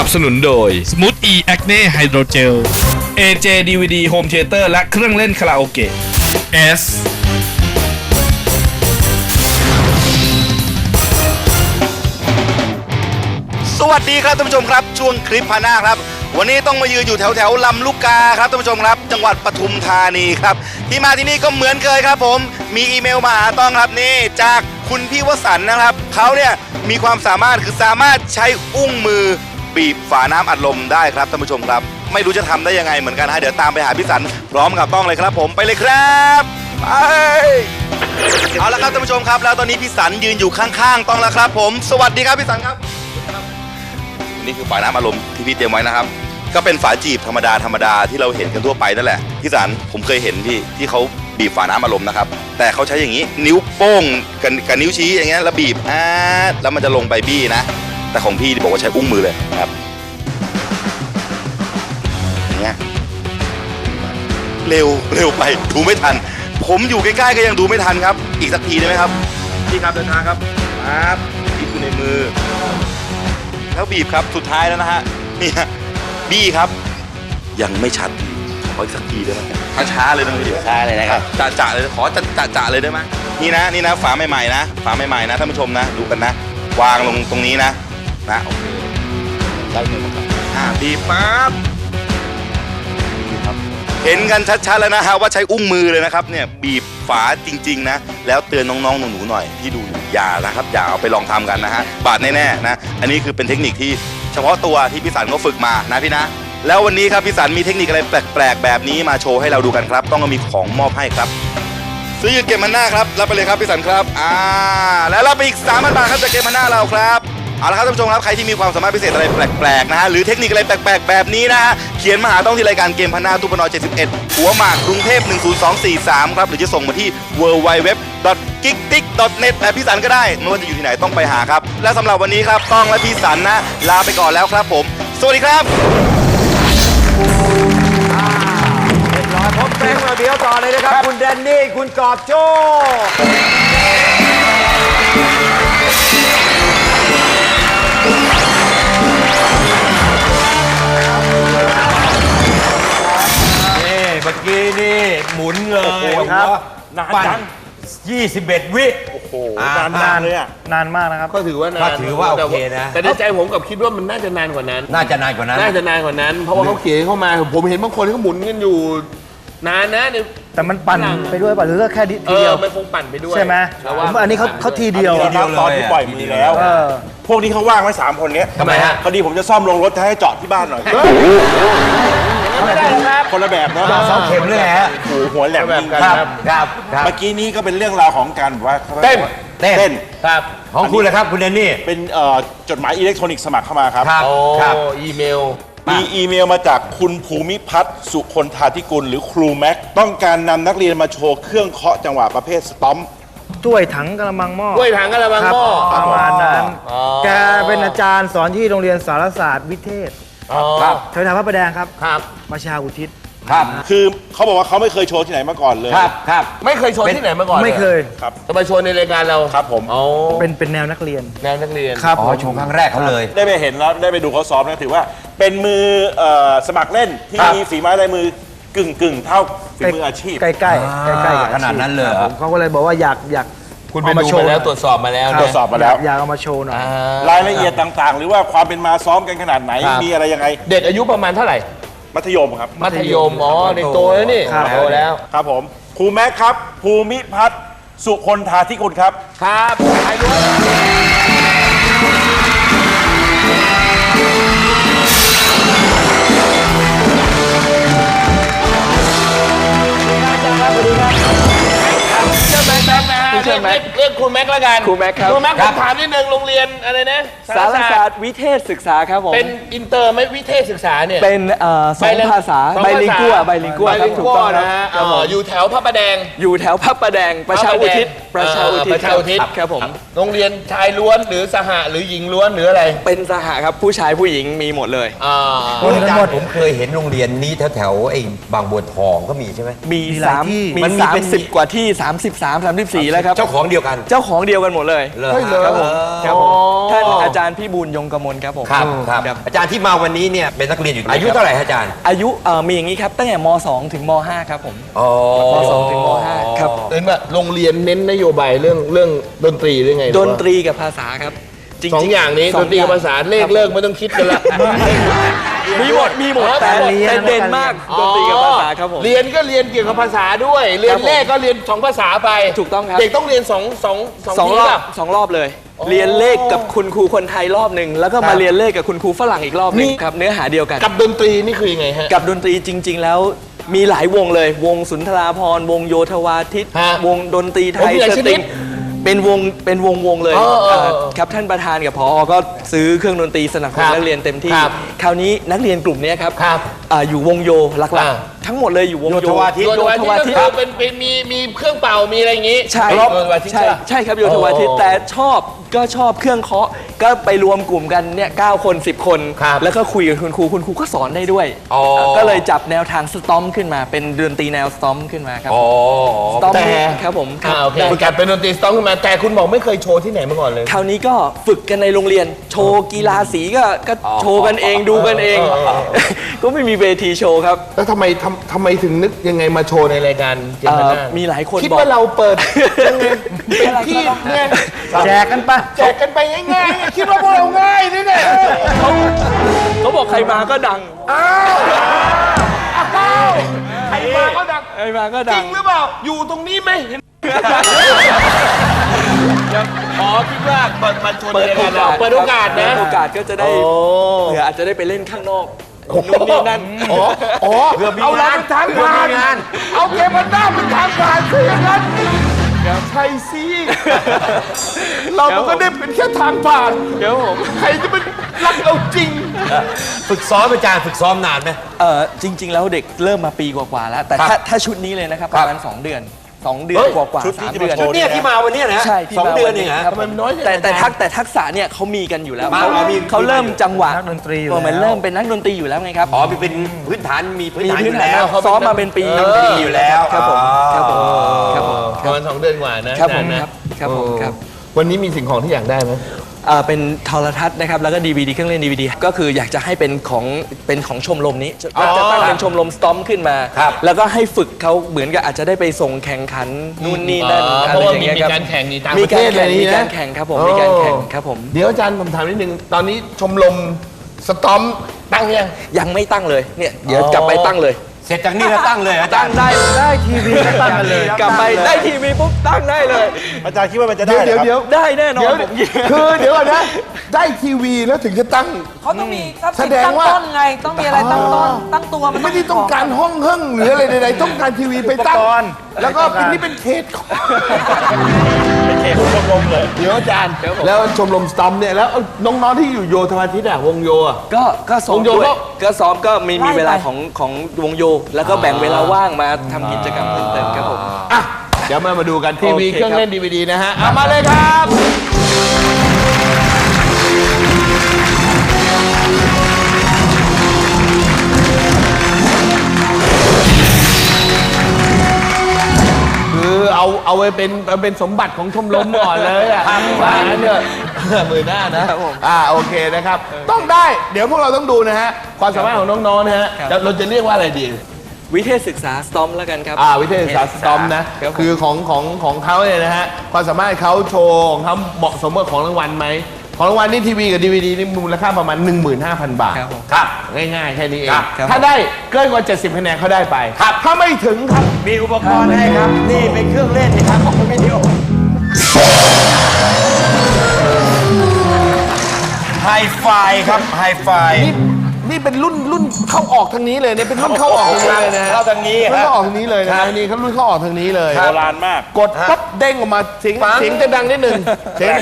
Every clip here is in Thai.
นับสนุนโดยสมูทอีแอคเน่ไฮโดรเจล AJ DVD Home Theater และเครื่องเล่นคาราโอเกะ S สวัสดีครับท่านผู้ชมครับ ช่วงคลิปพาหน้าครับ วันนี้ต้องมายืนอยู่แถวแถวๆลำลูกกาครับท่านผู้ชมครับ จังหวัดปทุมธานีครับ ที่มาที่นี่ก็เหมือนเคยครับ ผมมีอีเมลมาหาต้องครับนี่จากคุณพี่วสันต์นะครับเขาเนี่ยมีความสามารถคือสามารถใช้อุ้งมือ บีบฝาน้ำอัดลมได้ครับท่านผู้ชมครับ ไม่รู้จะทำได้ยังไงเหมือนกันฮะเดี๋ยวตามไปหาพี่สันพร้อมกับต้องเลยครับผมไปเลยครับไปเอาละครับท่านผู้ชมครับ แล้วตอนนี้พี่สันยืนอยู่ข้างๆต้องแล้วครับ ผม สวัสดีครับพี่สันครับ นี่คือฝาน้ำอารมณ์ที่พี่เตรียมไว้นะครับ ก็เป็นฝาจีบธรรมดาธรรมดาที่เราเห็นกันทั่วไปนั่นแหละพี่สันผมเคยเห็นพี่ที่เขาบีบฝาน้ำอารมณ์นะครับ แต่เขาใช้อย่างนี้นิ้วโป้งกับกับนิ้วชี้อย่างเงี้ยแล้วบีบอ่าแล้วมันจะลงไปบี้นะ แต่ของพี่บอกว่าใช้อุ้งมือเลยนะครับอย่างเงี้ยเร็วเร็วไปดูไม่ทัน ผมอยู่ใกล้ๆก็ยังดูไม่ทันครับ อีกสักทีได้ไหมครับพี่ครับเดินทางครับครับบีบอยู่ในมือ แล้วบีบครับสุดท้ายแล้วนะฮะเนี่ยบี้ครับ ยังไม่ชัดขออีกสักทีได้ไหมช้าๆเลยนะพี่ช้าเลยนะครับจะจะๆเลยขอจะจะจะๆเลยได้ไหมนี่นะนี่นะฝาใหม่ๆนะฝาใหม่ๆนะท่านผู้ชมนะดูกันนะ วางลงตรงนี้นะ นะโอเคได้เงินครับอ่าบีบปั๊บนี่ครับเห็นกันชัดๆแล้วนะฮะว่าใช้อุ้งมือเลยนะครับเนี่ยบีบฝาจริง ๆ นะ แล้วเตือนน้องๆหนูๆหน่อยที่ดูอยู่อย่านะครับ อย่าเอาไปลองทำกันนะฮะบาดแน่ๆนะอันนี้คือเป็นเทคนิคที่เฉพาะตัวที่พี่สันก็ฝึกมานะพี่นะ แล้ววันนี้ครับพี่สันมีเทคนิคอะไรแปลกๆแบบนี้มาโชว์ให้เราดูกันครับ ต้องมีของมอบให้ครับซื้อยืนเกมมันหน้าครับรับไปเลยครับพี่สันครับอ่าแล้วรับไปอีก3 0 0 0บาทครับจากเกมมันหน้าเราครับ เอาละครับท่านผู้ชมครับใครที่มีความสามารถพิเศษอะไรแปลกๆนะฮะหรือเทคนิคอะไรแปลกๆ แบบนี้นะฮะเขียนมาหาต้องที่รายการเกมพันหน้าตุปนอ71 หัวหมากกรุงเทพ 10243 ครับหรือจะส่งมาที่ w w w g i g t i c n e t แบบพี่สันก็ได้ไม่ว่าจะอยู่ที่ไหนต้องไปหาครับ และสำหรับวันนี้ครับต้องและพี่สันนะลาไปก่อนแล้วครับผม สวัสดีครับพบเพลงมาเดียวต่อเลยนะครับ คุณแดนนี่ คุณกอบโจ้ หมุนเลยครับ นานจัง 21 วิ โอ้โหนานมากเลยอะ นานมากนะครับ ก็ถือว่านานก็ถือว่าโอเคนะ แต่ในใจผมกับคิดว่ามันน่าจะนานกว่านั้น น่าจะนานกว่านั้น น่าจะนานกว่านั้น เพราะว่าเขาเขียนเข้ามา ผมเห็นบางคนเขาหมุนกันอยู่ นานนะเนี่ย แต่มันปั่นไปด้วยป่ะหรือเลือกแค่นิดเอทีเดีอยว มันคงปั่นไปด้วยใช่ไหมแต่ว่าผมอันนี้เขาเขาทีเดียวทีเดียวตอนที่ปล่อยมือแล้ว เออ พวกนี้เขาว่างไว้สามคนเนี้ยทำไมฮะ พอดีผมจะซ่อมลงรถจะให้จอดที่บ้านหน่อย ไม่ได้หรอกครับคนละแบบเนาะเสาเข็มเลยฮะโอ้โหหัวแหลมจริงครับ ครับครับ เมื่อกี้นี้ก็เป็นเรื่องราวของการแบบว่าเต้น เต้น เต้น ครับ ของคุณเลยครับ คุณแดนนี่ เป็นเอ่อจดหมายอิเล็กทรอนิกส์สมัครเข้ามาครับ ครับ โอ้ ครับ อีเมล มีอีเมลมาจากคุณภูมิพัฒน์สุคนธาธิกุล หรือครูแม็ก ต้องการนำนักเรียนมาโชว์เครื่องเคาะจังหวะประเภทสตอม ถ้วยถังกระมังหม้อด้วยถังกระบังครับหม้อ ประมาณนั้น อ๋อ แกเป็นอาจารย์สอนที่โรงเรียนสารศาสตร์วิเทศอ๋อครับแถวๆพระประแดงครับ ครับ ประชาอุทิศ ครับ คือเขาบอกว่าเขาไม่เคยโชว์ที่ไหนมาก่อนเลยครับครับ ไม่เคยโชว์ที่ไหนมาก่อนไม่เคยจะมาโชว์ในรายการเราครับผมอ๋อเป็นเป็นแนวนักเรียนแนวนักเรียนครับอ๋อผมชมครั้งแรกเขาเลย ได้ไปเห็นแล้วได้ไปดูเขาซ้อมนะถือว่า เป็นมือเอ่อสมัครเล่นที่ครับมีฝีไม้ลายมือกึ่งกึ่งๆเท่าฝีมืออาชีพ ใกล้ๆใกล้ๆใกล้ๆกับอชีพขนาดนั้นเลยเหรอครับผมเขาก็เลยบอกว่าอยากอยากคุณไปเอามาดูโชว์มาแล้วตรวจสอบมาแล้วตรวจสอบมาแล้วอยากเอามาโชว์หน่อยอ่รายละเอียดต่างๆ หรือว่าความเป็นมาซ้อมกันขนาดไหนครับมีอะไรยังไง เด็กอายุประมาณเท่าไหร่ มัธยมครับ มัธยมอ๋อเด็กโตแล้วนี่ครับ โตแล้วครับผมครูแม็กครับ ภูมิพัฒน์สุคนธาธิกุลครับ ครับใครรู้เชื่อแม็กซ์นะฮะเรีย กเรียกเรียกครูแม็กซ์แล้วกันครูแม็กซ์ครับ ครูแม็กซ์ผมถามนิดนึงโรงเรียนอะไรนะสารศาสตร์วิเทศศึกษาครับผมเป็นอินเตอร์ไหม่วิเทศศึกษาเนี่ย เป็นเอ่อสองภาษาสองไบภษลิงกัวไบลิงกัวไบครัลิบงถูกกัวต้องครันะบฮะครับผมอ๋ออยู่แถวพระประแดง อยู่แถวพระประแดงประชาอุทิศประชาอุทิศประชาอุทิศครับผมโรงเรียนชายล้วนหรือสหหรือหญิงล้วนหรืออะไรเป็นสหครับผู้ชายผู้หญิงมีหมดเลย อ่าคนทั้งหมดผมเคยเห็นโรงเรียนนี้แถวแถวๆไอ้บางบัวทองก็มีใช่ไหม มีมีหลายสามที่ มีมันมีสามเป็น สิบกว่าที่33 34แล้วครับ เจ้าของเดียวกันเจ้าของเดียวกันหมดเลยเหรอเฮ้ยเหรอ ครับผมครับผมอ๋อท่านอาจารย์พี่บูลยงกมลครับผม ครับครับครับ อาจารย์ที่มาวันนี้เนี่ยเป็นนักเรียนอยู่อายุเท่าไหร่ฮะอาจารย์อายุเอ่อมีอย่างนี้ครับตั้งแต่ม 2 ถึงม 5 ครับผม อ๋อม2ถึงม5ครับ เห็นว่าโรงเรียนเน้นนโยบายเรื่องเรื่องดนตรีหรือไงดนตรีกับภาษาครับ จริๆสองอย่างนี้สดนตรีกับภาษาเลขเลิกไม่ต้องคิดกันละ มีหมดมีหมดแต่แต่เด่นมากดนตรีกับภาษาครับผม เรียนก็เรียนเกี่ยวกับภาษาด้วย เรียนเลขก็เรียนสองภาษาไปถูกต้องครับ เด็กต้องเรียนสองสองสองสองที่รอบป่ะ สองรอบเลย เรียนเลขกับคุณครูคนไทยรอบหนึ่งแล้วก็ครัมาบเรียนเลขกับคุณครูฝรั่งอีกรอบหนึงนี่ ครับเนื้อหาเดียวกัน กับดนตรีนี่คือยังไงฮะ กับดนตรีจริง ๆ แล้วมีหลายวงเลย วงสุนทราพรณ์วงโยธวาทิต ฮะวงดนตรีไทโอ้ยมีหลายสชตนิริดง เป็นวงเป็นวงวงเลยเออเออเออเอ่อครับท่านประธานกับพอก็ซื้อเครื่องดนตรีสนับสนุคนรับนักเรียนเต็มที่ ครับคราวนี้นักเรียนกลุ่มเนี้ยครับครับ อ่าอยู่วงโยหลักอ่า ๆ ทั้งหมดเลยอยู่วงโยโยธวาทิต โยธวาทิตโยธวาก็ทิตคือเป็นเป็นมีมีเครื่องเป่ามีอะไรอย่างงี้ใช่โยธวาทิตใช่ใช่ปะ ใช่ครับโยธวาทิตอ๋อแต่ชอบก็ชอบเครื่องเคาะก็ไปรวมกลุ่มกันเนี่ยเคน 10 คน ครับแล้วก็คุยกับคุณครูคุณครูก็สอนได้ด้วย อ๋อ ก็เลยจับแนวทางสตอมขึ้นมาเป็นดนตรีแนวสตอมขึ้นมาครับอ๋อสตอมแต่ครับผมครัอ่าบ โอเคได้กลับเป็นดนตรีสตองขึ้นมา แต่คุณบอกไม่เคยโชว์ที่ไหนมาก่อนเลย คราวนี้ก็ฝึกกันในโรงเรียน โชว์กีฬาสีก็ก็โชว์กันเองดูกันเองเออเออเออก็ไม่มีเวทีโชว์ครับ แล้วทำไมทำทำไมถึงนึกยังไงมาโชว์ในรายการเจมเอ่ส์อนามีหลายคนคิดบอก ว่าเราเปิดยังไงเป็นที่ไงแจกกันปะแจกกันไปง่ายๆคิดว่าพวกเราง่ายนี่เนี่ยเขาบอกใครมาก็ดัง อ้าวอ้าวใครมาก็ดังใครมาก็จดัริงงหรือเปล่าอยู่ตรงนี้ไหมเห็นขอคิดว่าเปิดมาชนเปิดรายโอการเรากาสเปิดโอกาสนะ เปิดโอกาสก็จะได้โอ้เผื่ออาจจะได้ไปเล่นข้างนอก นู่นนี่นั่น อ๋ออ๋อเอาเราเป็นทางผ่าน เอาเกมมันหน้าเป็นทางผ่านซะอย่างนั้นใช่สิเรามันก็ได้เป็นแค่ทางผ่าน เดี๋ยวผมใครจะเป็นรักเราจริง ฝึกซ้อมอาจารย์ฝึกซ้อมนานไหม เออจริง ๆ แล้วเด็กเริ่มมาปีกว่าๆแล้ว แต่ถ้าถ้าชุดนี้เลยนะครับ ประมาณ 2 เดือน 2เดือนเฮ้ยกว่าชุดๆที่สามจะมาเดือน โชว์เนี่ยที่มาวันเนี้ยนะฮะใช่ที่สองมาเดือนวัเองฮะ ครับทำไมมันน้อยจังแต่แต่อาจารย์ทักแต่ทักษะเนี่ยเขามีกันอยู่แล้วมาเขาเอามี เขาเริ่มจังหวะนักดนตรีอยู่เออมันแล้วเริ่มเป็นนักดนตรีอยู่แล้วไงครับอ๋อมีเป็นพื้นฐานมีพื้นมีฐานอพื้นยู่ฐานแล้วซ้อมมาเป็นปีเอออยู่แล้วครับผมอ๋อครับผมครับผม ประมาณสองเดือนกว่านะครับผมอาจาย์นะครับครับผมครับโอ้วันนี้มีสิ่งของที่อยากได้ไหม เอ่อเป็นโทรทัศน์นะครับแล้วก็ดีวดีเครื่องเล่นดีวดีก็คืออยากจะให้เป็นของเป็นของชมรมนี้จะอ๋อจะตั้งเป็นชมรมสตอมขึ้นมา ครับแล้วก็ให้ฝึกเขาเหมือนกับอาจจะได้ไปส่งแข่งขันนู่นนี่นั่นอ๋ออะเพไรราะว่าอย่างมีเงี้ยมีครับการแข่งนี่ต่างมีประเทการศอะไรแข่งอย่างมีนี้การนะแข่งครับผมมีการแข่งครับผม เดี๋ยวอาจารย์ผมถามนิดนึง ตอนนี้ชมรมสตอมตั้งยัง ยังไม่ตั้งเลยเนี่ยเดี๋ยวกลับไปตั้งเลย เสร็จจากนี้แล้วตั้งเลยอาจารตั้งย์ ได้ได้ทีวีก็ตั้งกันเลยกลับไปได้ทีวีปุ๊บตั้งได้เลย อาจารย์คิดว่ามันจะได้เดี๋ยวเหรอเดี๋ยวครับ เดี๋ยวได้แน่นอเดี๋ยนวผมคือเดี๋ยวก่อนนะ ได้ทีวีแล้วถึงจะตั้ง เขาต้องมีทรัพย์แสสินดงตั้งว่า ต้นไง ต้องมีอะไรตั้งต้น ตั้งตัวมันไม่ได้ต้องการห้องเฮิ่งหรืออะไรใดๆต้องการทีวีไปตั้งแล้วก็เป็นนี่เป็นเขตของ เป็นเขตของชมรมเลย เดี๋ยวอาจารย์แล้วชมรมสตอมเนี่ยแล้วน้องๆที่อยู่โยธวาทิตอะวงโยอะ ก็ก็ซ้อมวงโยด้วยก็ ก็ซ้อมก็มีมีเวลาของของวงโย แล้วก็แบ่งเวลาว่างมาทำกิจกรรมเพิ่มเติมครับผม อะเดี๋ยวมามาดูกันทีวีโอเค เครื่องครับเล่นดีวดีนะฮะเอามาเลยครับคื เอาเอาไว้เป็นเอาเป็นสมบัติของชมรมก่อนเลยอะว่างั้นเถอะมือหน้านะครับผม อ่าโอเคนะครับ ต้องได้เดี๋ยวพวกเราต้องดูนะฮะความสามารถของน้องๆนะฮะครับ เราเราจะเรียกว่าอะไรดี วิเทศศึกษาสตอมแล้วกันครับอ่าวิทยาศาสตร์สตอมนะครับผม คือของของของเขาเนี่ยนะฮะความสามารถเขาโชว์ของเขาเหมาะสมกับของรางวัลไหม ของรางวัลนี่ทีวีกับดีวดีนี่มูลค่าประมาณ 15,000 บาท ครับผม ครับ ง่ายๆ แค่นี้เองครับ ถ้าได้เกินกว่า 70คะแนนเขาได้ไป ครับ ถ้าไม่ถึงครับ มีอุปกรณ์ให้ครับ นี่เป็นเครื่องเล่นนะครับของวิดีโอไฮไฟครับไฮไฟนี่นี่เป็นรุ่นรุ่นเข้าออกทางนี้เลยเนี่ยเป็นรุ่นเข้าออกทางนี้เลยนะฮะเข้าทางนี้รุ่นฮะเข้าออกทางนี้เลยนะฮะนี่เขารุ่นเข้าออกทางนี้เลย โบราณมาก กดปั๊บเด้งออกมาเสียงฟังเสียงจะดังนิดหนึ่งเสียง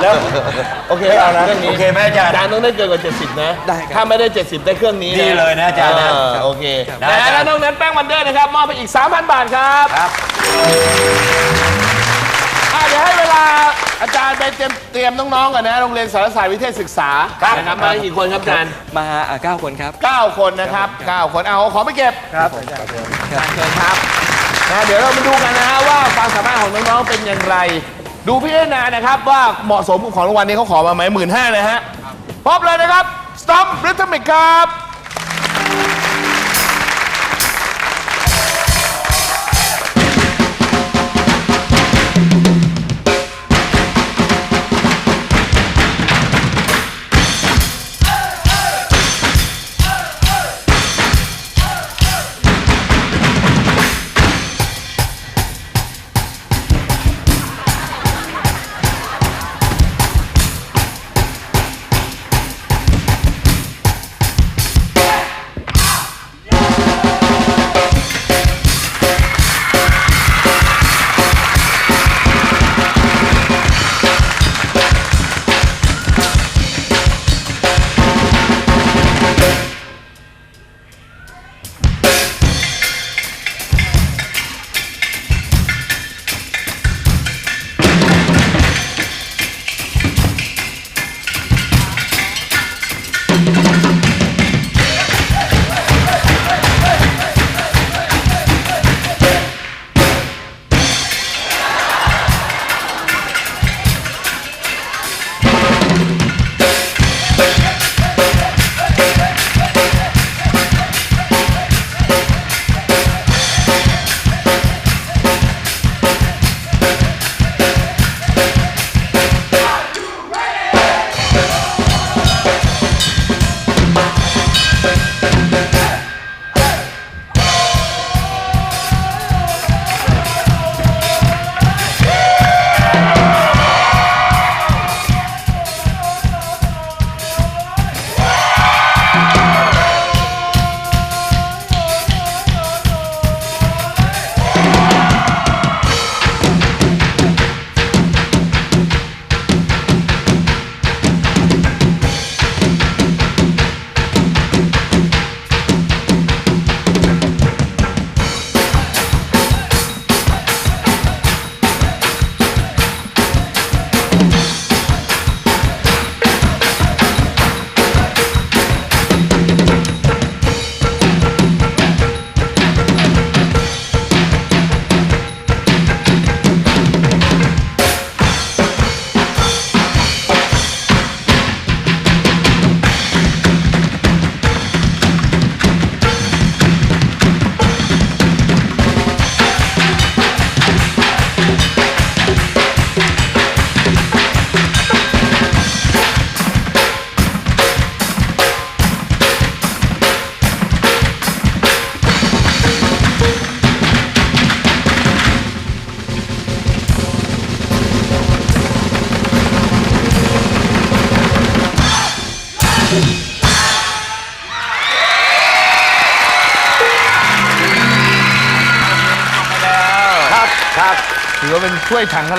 แล้วโอเคไม่เอานะครื่องนี้โอเคไหมอาจารย์ อาจารย์ต้องได้เกินกว่า 70 นะ ได้ครับถ้าไม่ได้ 70 ได้เครื่องนี้นะดีเลยนะอาจารย์นะเโอเคได้นะอาจารย์แล้วน้องนั้นแป้งวันเดอร์นะครับ มอบไปอีก 3,000 บาทครับ ครับอะเดี๋ยวให้เวลา อาจารย์ไปเตรียมเตรียมน้องๆก่อนนะโรงเรียนสารศาสตร์วิเทศศึกษานะครับมากี่คนครับอาจารย์มาอะเก้าคนครับ9คนนะครับ9คนเอาของไปเก็บครับเชิญครับนะเดี๋ยวเรามาดูกันนะฮะว่าความสามารถของน้องๆเป็นอย่างไร ดูพี่เอนานะครับว่าเหมาะสมกับของรางวัลนี้เขาขอมาไหมหมื่นห้านะฮะพร้อมเลยนะครับ Stop Rhythmic ครับครับ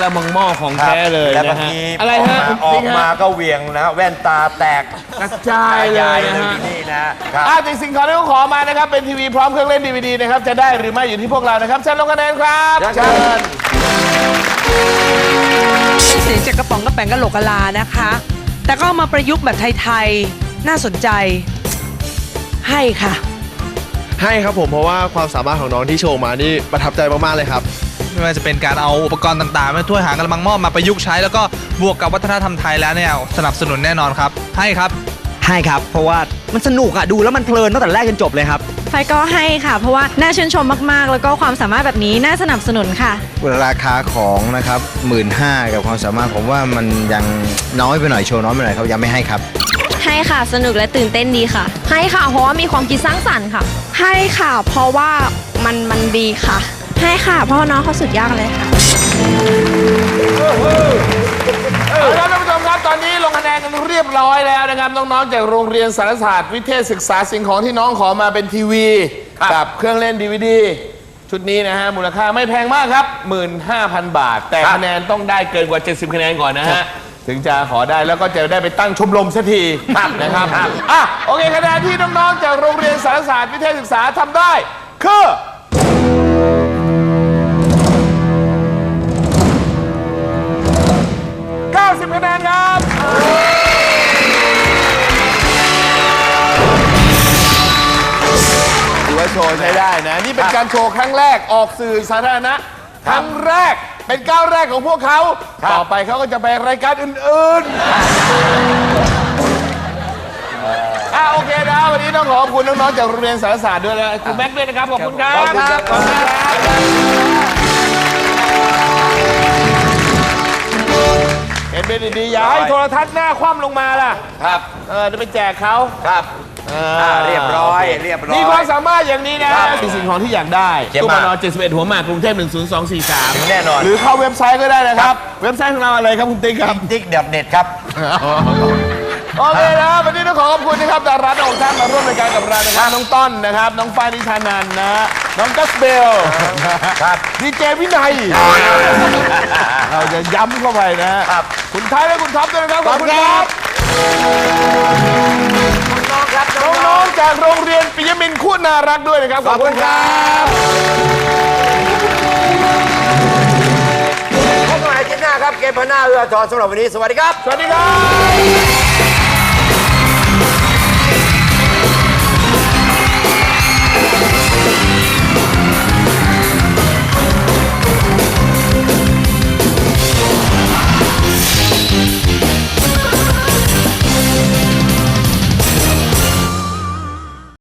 ละมังหม้อของแท้เลยแล้วนะเมื่อฮะกี้อะไรฮะออกจริงมาฮะก็เหวียงนะ แว่นตาแตกกระจายเลยายนะเลยฮะที่นี่นะครับ อ่าติดสิ่งของที่เขาขอมานะครับ เป็นทีวีพร้อมเครื่องเล่นดีวดีนะครับ จะได้หรือไม่อยู่ที่พวกเรานะครับเชิญลงคะแนนครับเชิญ เป็นเสียงจากกระป๋องกระแป๋งกระโหลกกะลานะคะ แต่ก็เอามาประยุกต์แบบไทยๆ น่าสนใจ ให้ค่ะ ให้ครับผมเพราะว่าความสามารถของน้องที่โชว์มานี่ประทับใจมาก ๆ เลยครับ ไม่ว่าจะเป็นการเอาอุปกรณ์ต่างๆมาถ้วยหางกระมังหม้อมาประยุกต์ใช้แล้วก็บวกกับวัฒนธรรมไทยแล้วเนี่ยสนับสนุนแน่นอนครับ ให้ครับ ให้ครับ เพราะว่ามันสนุกอะดูแล้วมันเพลินตั้งแต่แรกจนจบเลยครับไฟก็ให้ค่ะ เพราะว่าน่าชื่นชมมากๆ แล้วก็ความสามารถแบบนี้น่าสนับสนุนค่ะ ราคาของนะครับหมื่นห้ากับความสามารถผมว่ามันยังน้อยไปหน่อยโชว์น้อยไปหน่อยเขายังไม่ให้ครับ ให้ค่ะสนุกและตื่นเต้นดีค่ะ ให้ค่ะเพราะว่ามีความคิดสร้างสรรค์ค่ะ ให้ค่ะ เพราะว่ามันมันดีค่ะ ให้ค่ะเพราะว่าน้องเขาสุดยอดเลยค่ะ เอาละท่านผู้ชมครับตอนนี้ลงคะแนนกันเรียบร้อยแล้วนะครับน้องๆจากโรงเรียนสารศาสตร์วิเทศศึกษาสิ่งของที่น้องขอมาเป็นทีวี กับเครื่องเล่นดีวดีชุดนี้นะฮะมูลค่าไม่แพงมากครับ 15,000 บาท แต่คะแนนต้องได้เกินกว่า 70 คะแนนก่อนนะฮะ ถึงจะขอได้แล้วก็จะได้ไปตั้งชมรมสักทีนะครับอะโอเคคะแนนที่น้องๆจากโรงเรียนสารศาสตร์วิเทศศึกษาทำได้คือ 90คะแนนครับถือว่าโชว์ใช้ได้นะ นี่เป็นการโชว์ครั้งแรกออกสื่อสาธารณะครั้งแรกเป็นก้าวแรกของพวกเขา ต่อไปเขาก็จะไปรายการอื่นอะโอเคนะวันนี้ต้องขอบคุณน้องๆจากโรงเรียนสารศาสตร์ด้วยนะครูแม็กซ์ด้วยนะครับ ขอบคุณครับ ขอบคุณครับ ห็นเป็นดีๆอย่าให้โทรทัศน์หน้าคว่ำลงมาล่ะ ครับ เออจะไปแจกเขาครับอ่าอ่าเรียบร้อยเรียบร้อย มีความสามารถอย่างนี้นะครับมีสิ่งของที่อยากได้เยี่ยมตู้ปมากน71 หัวหมากกรุงเทพ10243ถึงแน่นอน หรือเข้าเว็บไซต์ก็ได้นะครับ เว็บไซต์ของเราอะไรครับคุณติ๊กครับติ๊กเด็ดเด็ดครับ โอเคนะครับวันนี้ต้องขอขอบคุณนะครับดาราทั้งหกท่านมาร่วมรายการกับเรานะครับน้องต้นนะครับ น้องฟ้านิชานันท์นะฮะน้องกัสเบลครับดีเจวินัยเราจะย้ำเข้าไปนะฮะครับ คุณไทยและคุณท็อปด้วยนะครับขอบคุณครับน้องๆครับน้องๆจากโรงเรียนปิยมินทร์คู่น่ารักด้วยนะครับขอบคุณครับพบกันใหม่อาทิตย์หน้าครับเกมพนหน้าเอื้อทอนสำหรับวันนี้สวัสดีครับ สวัสดีครับ